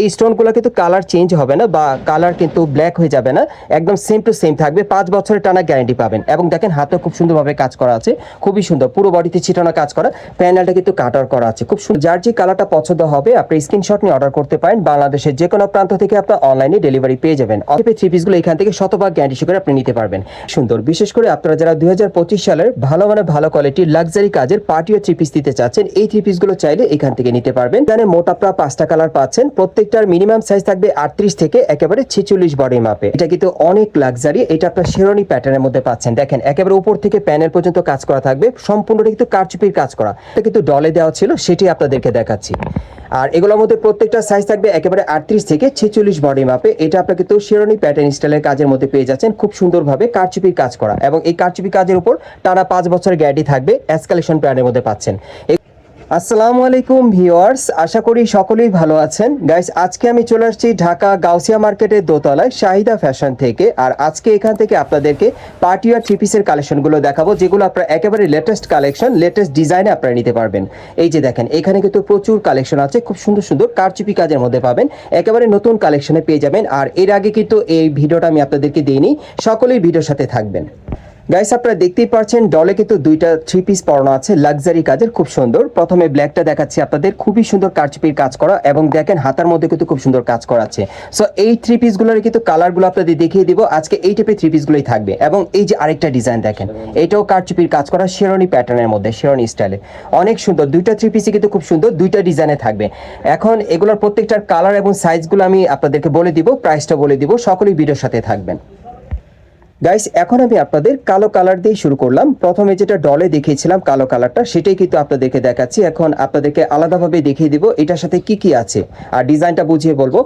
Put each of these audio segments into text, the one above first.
এই স্টোনগুলো কিন্তু colour change হবে না বা কালার কিন্তু ব্ল্যাক হয়ে যাবে না। একদম সেম টু সেম থাকবে। পাঁচ বছরের টানা গ্যারান্টি পাবেন। এবং দেখেন হাতে খুব সুন্দরভাবে কাজ করা আছে। খুবই সুন্দর। পুরো বডিতে ছিটানো কাজ করা। প্যানেলটা কিন্তু কাটার করা আছে। খুব সুন্দর। যার যে কালারটা পছন্দ হবে, আপনি স্ক্রিনশট নিয়ে অর্ডার করতে পারেন। বাংলাদেশের যে কোনো প্রান্ত থেকে আপনার অনলাইনে ডেলিভারি পেয়ে যাবেন। অথবা থ্রি পিসগুলো এখান থেকে শতভাগ গ্যারান্টি করে আপনি নিতে পারবেন। সুন্দর। বিশেষ করে আপনারা যারা দুই হাজার পঁচিশ সালের ভালো মানে ভালো কোয়ালিটির লাক্সারি কাজের পার্টিও থ্রি পিস দিতে চাচ্ছেন, এই থ্রি পিসগুলো চাইলে এখান থেকে নিতে পারবেন। এখানে মোট আপনারা পাঁচটা কালার পাচ্ছেন। প্রত্যেকটার মিনিমাম সাইজ থাকবে আটত্রিশ থেকে একেবারে ছেচল্লিশ বডি মাপে এটা কিন্তু অনেক লাক্সারি এটা আপনার শেরনি প্যাটার্নের মধ্যে পাচ্ছেন। দেখেন, একেবারে উপর থেকে প্যানেল পর্যন্ত কাজ করা থাকবে, সম্পূর্ণটা কিন্তু কারচুপির কাজ করা। এটা কিন্তু ডলে দেওয়া ছিল, সেটি আপনাদেরকে দেখাচ্ছি। আর এগুলোর মধ্যে প্রত্যেকটা সাইজ থাকবে একেবারে আটত্রিশ থেকে ছেচল্লিশ বডি মাপে এটা আপনার কিন্তু শেরনি প্যাটার্ন স্টাইলের কাজের মধ্যে পেয়ে যাচ্ছেন, খুব সুন্দরভাবে কারচুপির কাজ করা। এবং এই কারচুপি কাজের উপর টানা পাঁচ বছরের গ্যারান্টি থাকবে এসকালেশন প্যাটার্নের মধ্যে পাচ্ছেন। আসসালামু আলাইকুম ভিউয়ার্স, আশা করি সকলেই ভালো আছেন। গাইস আজকে আমি চলে আসছি ঢাকা গাউসিয়া মার্কেটের দোতলায় শাহিদা ফ্যাশন থেকে, আর আজকে এখান থেকে আপনাদেরকে পার্টিয়ার থ্রি পিসের কালেকশনগুলো দেখাবো, যেগুলো আপনারা একেবারে লেটেস্ট কালেকশন লেটেস্ট ডিজাইনে আপনারা নিতে পারবেন। এই যে দেখেন, এখানে কিন্তু প্রচুর কালেকশন আছে, খুব সুন্দর সুন্দর কারচুপি কাজের মধ্যে পাবেন, একেবারে নতুন কালেকশনে পেয়ে যাবেন। আর এর আগে কিন্তু এই ভিডিওটা আমি আপনাদেরকে দিইনি, সকলেই ভিডিওর সাথে থাকবেন। গাইস আপনারা দেখতেই পাচ্ছেন ডলে কিন্তু দুইটা থ্রি পিস পরানো আছে লাক্সারি কাজের, খুব সুন্দর। প্রথমে ব্ল্যাকটা দেখাচ্ছি আপনাদের, খুবই সুন্দর কারচুপির কাজ করা এবং দেখেন, হাতার মধ্যে কিন্তু খুব সুন্দর কাজ করা আছে সো এই থ্রি পিসগুলোর কিন্তু কালারগুলো আপনাদের দেখিয়ে দিব। আজকে এই টাইপের থ্রি পিসগুলোই থাকবে। এবং এই যে আরেকটা ডিজাইন দেখেন, এটাও কারচুপির কাজ করা শেরনি প্যাটার্নের মধ্যে শেরনি স্টাইলে অনেক সুন্দর, দুইটা থ্রি পিসই কিন্তু খুব সুন্দর, দুইটা ডিজাইনে থাকবে। এখন এগুলোর প্রত্যেকটার কালার এবং সাইজগুলো আমি আপনাদেরকে বলে দিব প্রাইসটা বলে দিব, সকলেই ভিডিওর সাথে থাকবেন। গাইস এখন আমি আপনাদের কালো কালার দিয়ে শুরু করলাম। প্রথমে যেটা ডলে দেখিয়েছিলাম কালো কালারটা সেটাই কিন্তু আপনাদেরকে দেখাচ্ছি। এখন আপনাদেরকে আলাদাভাবে দেখিয়ে দিব এটার সাথে কি কি আছে। আর ডিজাইনটা বুঝিয়ে বলব,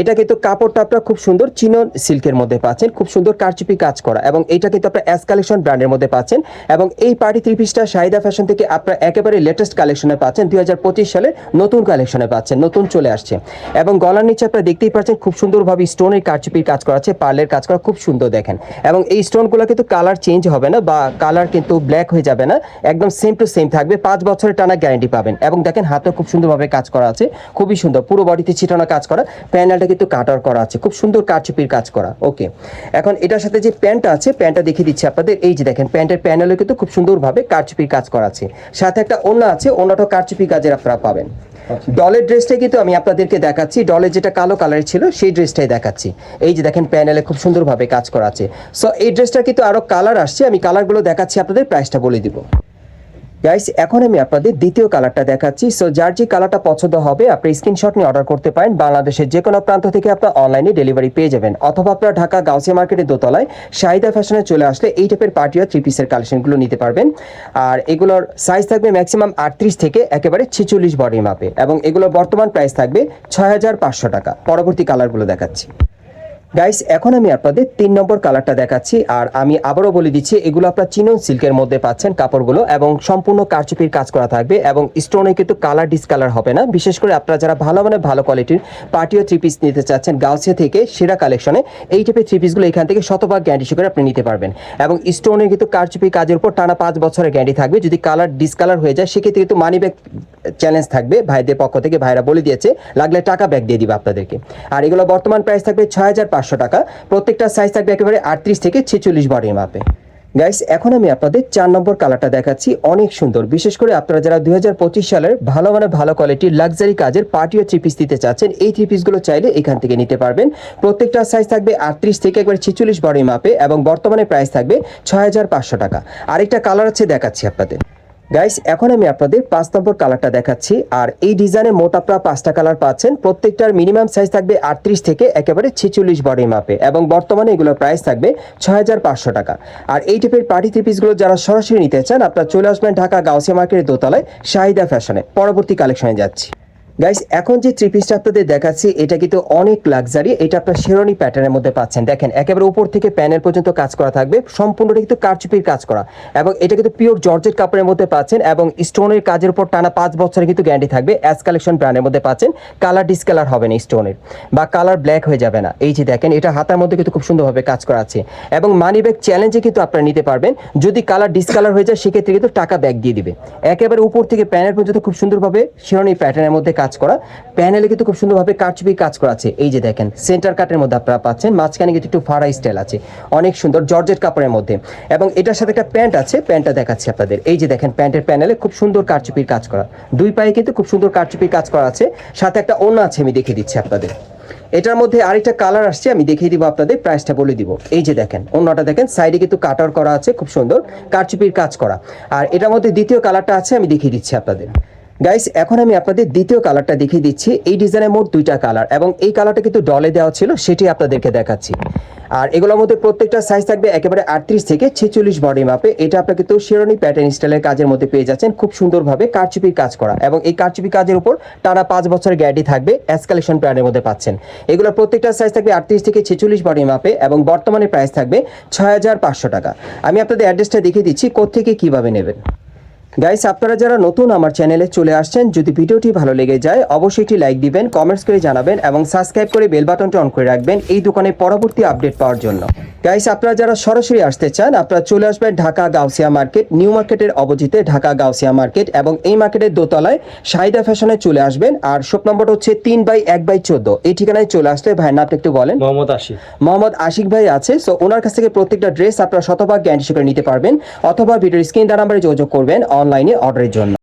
এটা কিন্তু কাপড়টা আপনারা খুব সুন্দর চিনন সিল্কের মধ্যে পাচ্ছেন, খুব সুন্দর কারচুপি কাজ করা এবং এটা কিন্তু আপনার এস কালেকশন ব্র্যান্ডের মধ্যে পাচ্ছেন এবং এই পার্টি থ্রি পিসটা শাহিদা ফ্যাশন থেকে আপনারা একেবারে লেটেস্ট কালেকশনে পাচ্ছেন, দুই হাজার পঁচিশ সালে নতুন কালেকশনে পাচ্ছেন, নতুন চলে আসছে। এবং গলার নিচে আপনারা দেখতেই পাচ্ছেন খুব সুন্দরভাবে স্টোনের কারচুপির কাজ করা আছে, পার্লের কাজ করা, খুব সুন্দর দেখেন। এবং এই স্টোনগুলো কিন্তু কালার চেঞ্জ হবে না বা কালার কিন্তু ব্ল্যাক হয়ে যাবে না। একদম সেম টু সেম থাকবে। পাঁচ বছরের টানা গ্যারান্টি পাবেন। এবং দেখেন, হাতে খুব সুন্দরভাবে কাজ করা আছে। খুবই সুন্দর। পুরো বডিতে ছিটানো কাজ করা। প্যানেলটা কিন্তু কাটার করা আছে। খুব সুন্দর কারচুপির কাজ করা। ওকে এখন এটার সাথে যে প্যান্টটা আছে প্যান্টটা দেখিয়ে দিচ্ছি আপনাদের। এই যে দেখেন প্যান্টের প্যানেলে কিন্তু খুব সুন্দরভাবে কারচুপির কাজ করা আছে। সাথে একটা ওড়না আছে। ওড়নাটাও কারচুপি কাজের আপনারা পাবেন। ডলের ড্রেসটাই কিন্তু আমি আপনাদেরকে দেখাচ্ছি। ডলের যেটা কালো কালারের ছিল, সেই ড্রেসটাই দেখাচ্ছি। এই যে দেখেন প্যানেলে খুব সুন্দরভাবে কাজ করা আছে। সো এই ড্রেসটা কিন্তু আরও কালার আসছে। আমি কালারগুলো দেখাচ্ছি আপনাদের প্রাইসটা বলে দিব। গাইস এখন আমি আপনাদের দ্বিতীয় কালারটা দেখাচ্ছি। সো যার যে কালারটা পছন্দ হবে, আপনি স্ক্রিনশট নিয়ে অর্ডার করতে পারেন। বাংলাদেশের যে কোনো প্রান্ত থেকে আপনার অনলাইনে ডেলিভারি পেয়ে যাবেন। অথবা আপনার ঢাকা গাউসিয়া মার্কেটের দোতলায় শাহিদা ফ্যাশনে চলে আসলে এই টাইপের পার্টি আর থ্রি পিসের কালেকশনগুলো নিতে পারবেন। আর এগুলোর সাইজ থাকবে ম্যাক্সিমাম আটত্রিশ থেকে একেবারে ছেচল্লিশ বডি মাপে এবং এগুলোর বর্তমান প্রাইস থাকবে ছয় হাজার পাঁচশো টাকা। পরবর্তী কালারগুলো দেখাচ্ছি। গাইস এখন আমি আপনাদের তিন নম্বর কালারটা দেখাচ্ছি, আর আমি আবারও বলে দিচ্ছি, এগুলো আপনার চিনন সিল্কের মধ্যে পাচ্ছেন কাপড়গুলো, এবং সম্পূর্ণ কারচুপির কাজ করা থাকবে, এবং স্টোনে কিন্তু কালার ডিসকালার হবে না। বিশেষ করে আপনারা যারা ভালো মানে ভালো কোয়ালিটির পার্টিও থ্রি পিস নিতে চাচ্ছেন গাউসিয়া থেকে সেরা কালেকশনে এই টাইপের থ্রি পিসগুলো এখান থেকে শতভাগ গ্যারান্টি করে আপনি নিতে পারবেন। এবং স্টোনের কিন্তু কারচুপি কাজের উপর টানা পাঁচ বছরের গ্যারান্টি থাকবে, যদি কালার ডিসকালার হয়ে যায়, সেক্ষেত্রে কিন্তু মানি ব্যাগ চ্যালেঞ্জ থাকবে। ভাইদের পক্ষ থেকে ভাইরা বলে দিয়েছে, লাগলে টাকা ব্যাগ দিয়ে দিবে আপনাদেরকে। আর এগুলো বর্তমান প্রাইস থাকবে ছয় হাজার পাঁচশো টাকা। প্রত্যেকটা সাইজ থাকবে একেবারে আটত্রিশ থেকে ছেচল্লিশ বডির মাপে। গাইস এখন আমি আপনাদের চার নম্বর কালারটা দেখাচ্ছি। অনেক সুন্দর। বিশেষ করে আপনারা যারা দুই হাজার পঁচিশ সালের ভালো মানে ভালো কোয়ালিটির লাক্সারি কাজের পার্টিও থ্রি পিস দিতে চাচ্ছেন, এই থ্রি পিসগুলো চাইলে এখান থেকে নিতে পারবেন। প্রত্যেকটা সাইজ থাকবে আটত্রিশ থেকে একবার ছেচল্লিশ বডির মাপে এবং বর্তমানে প্রাইস থাকবে ছয় হাজার পাঁচশো টাকা। আরেকটা কালার আছে দেখাচ্ছি আপনাদের। গাইস এখন আমি আপনাদের পাঁচ নম্বর কালারটা দেখাচ্ছি। আর এই ডিজাইনে মোট আপনারা পাঁচটা কালার পাচ্ছেন। প্রত্যেকটার মিনিমাম সাইজ থাকবে আটত্রিশ থেকে একেবারে ছেচল্লিশ বডি মাপে এবং বর্তমানে এগুলোর প্রাইস থাকবে ছয় হাজার পাঁচশো টাকা। আর এই টাইপের পার্টি থ্রি পিসগুলো যারা সরাসরি নিতে চান, আপনারা চলে আসবেন ঢাকা গাউসিয়া মার্কেটের দোতলায় শাহিদা ফ্যাশনে পরবর্তী কালেকশনে যাচ্ছি। গাইস এখন যে থ্রি পিসটা আপনাদের দেখাচ্ছি, এটা কিন্তু অনেক লাক্সারি এটা আপনার শেরনি প্যাটার্নের মধ্যে পাচ্ছেন। দেখেন, একেবারে উপর থেকে প্যানেল পর্যন্ত কাজ করা থাকবে, সম্পূর্ণটা কিন্তু কারচুপির কাজ করা। এবং এটা কিন্তু পিওর জর্জেট কাপড়ের মধ্যে পাচ্ছেন, এবং স্টোনের কাজের উপর টানা পাঁচ বছরের কিন্তু গ্যারান্টি থাকবে অ্যাস কালেকশন ব্র্যান্ডের মধ্যে পাচ্ছেন। কালার ডিসকালার হবে না স্টোনের বা কালার ব্ল্যাক হয়ে যাবে না। এই যে দেখেন, এটা হাতার মধ্যে কিন্তু খুব সুন্দরভাবে কাজ করা আছে। এবং মানি ব্যাগ চ্যালেঞ্জে কিন্তু আপনারা নিতে পারবেন, যদি কালার ডিসকালার হয়ে যায়, সেক্ষেত্রে কিন্তু টাকা ব্যাগ দিয়ে দিবে। একেবারে উপর থেকে প্যানেল পর্যন্ত খুব সুন্দরভাবে শিরনি প্যাটার্নের মধ্যে কাজ করা। প্যানেলে কিন্তু খুব সুন্দরভাবে কারচুপি কাজ করা আছে। এই যে দেখেন সেন্টার কাটের মধ্যে আপনারা পাচ্ছেন, মাঝখানে কিন্তু একটু ফাড়া স্টাইল আছে। অনেক সুন্দর জর্জেট কাপড়ের মধ্যে। এবং এটার সাথে একটা প্যান্ট আছে, প্যান্টটা দেখাচ্ছি আপনাদের। এই যে দেখেন, প্যান্টের প্যানেলে খুব সুন্দর কারচুপির কাজ করা। দুই পায়ে কিন্তু খুব সুন্দর কারচুপির কাজ করা আছে। সাথে একটা ওনা আছে, আমি দেখিয়ে দিচ্ছি আপনাদের। এটার মধ্যে আরেকটা কালার আসছে, আমি দেখিয়ে দিব আপনাদের প্রাইসটা বলে দিব। এই যে দেখেন অন্যটা দেখেন সাইডে কিন্তু কাটার করা আছে, খুব সুন্দর কারচুপির কাজ করা। আর এটার মধ্যে দ্বিতীয় কালারটা আছে, আমি দেখিয়ে দিচ্ছি আপনাদের। গাইস এখন আমি আপনাদের দ্বিতীয় কালারটা দেখিয়ে দিচ্ছি। এই ডিজাইনের মোট দুইটা কালার এবং এই কালারটা কিন্তু ডলে দেওয়া ছিল, সেটি আপনাদেরকে দেখাচ্ছি। আর এগুলোর মধ্যে প্রত্যেকটা সাইজ থাকবে একেবারে আটত্রিশ থেকে ছেচল্লিশ বডি মাপে এটা আপনার কিন্তু শিরোনি প্যাটার্ন স্টাইলের কাজের মধ্যে পেয়ে যাচ্ছেন, খুব সুন্দরভাবে কারচুপির কাজ করা। এবং এই কারচুপি কাজের উপর টানা পাঁচ বছরের গ্যারান্টি থাকবে এসকালেশন প্যাটার্নের মধ্যে পাচ্ছেন। এগুলোর প্রত্যেকটা সাইজ থাকবে আটত্রিশ থেকে ছেচল্লিশ বডি মাপে এবং বর্তমানে প্রাইস থাকবে ছয় হাজার পাঁচশো টাকা। আমি আপনাদের অ্যাড্রেসটা দেখিয়ে দিচ্ছি কোথেকে কীভাবে নেবেন। গাইস আপনারা যারা নতুন আমার চ্যানেলে চলে আসছেন যদি ভিডিওটি ভালো লেগে যায় অবশ্যই একটি লাইক দিবেন কমেন্টস করে জানাবেন এবং সাবস্ক্রাইব করে বেল বাটনটি অন করে রাখবেন এই দোকানের পরবর্তী আপডেট পাওয়ার জন্য। গাইস আপনারা যারা সরাসরি আসতে চান আপনারা চলে আসবেন ঢাকা গাউসিয়া মার্কেট নিউ মার্কেটের অবজিতে ঢাকা গাউসিয়া মার্কেট এবং এই মার্কেটের দোতলায় সাইদা ফ্যাশনে চলে আসবেন। আর শপ নম্বরটা হচ্ছে তিন বাই এক বাই চোদ্দ। এই ঠিকানায় চলে আসলে ভাই নামটা একটু বলেন। মোহাম্মদ আশিক। মোহাম্মদ আশিক ভাই আছে সো ওনার কাছ থেকে প্রত্যেকটা ড্রেস আপনারা শতভাগ গ্যারান্টি করে নিতে পারবেন অথবা ভিডিওর স্ক্রিন নাম্বারে যোগাযোগ করবেন অনলাইনে অর্ডারের জন্য।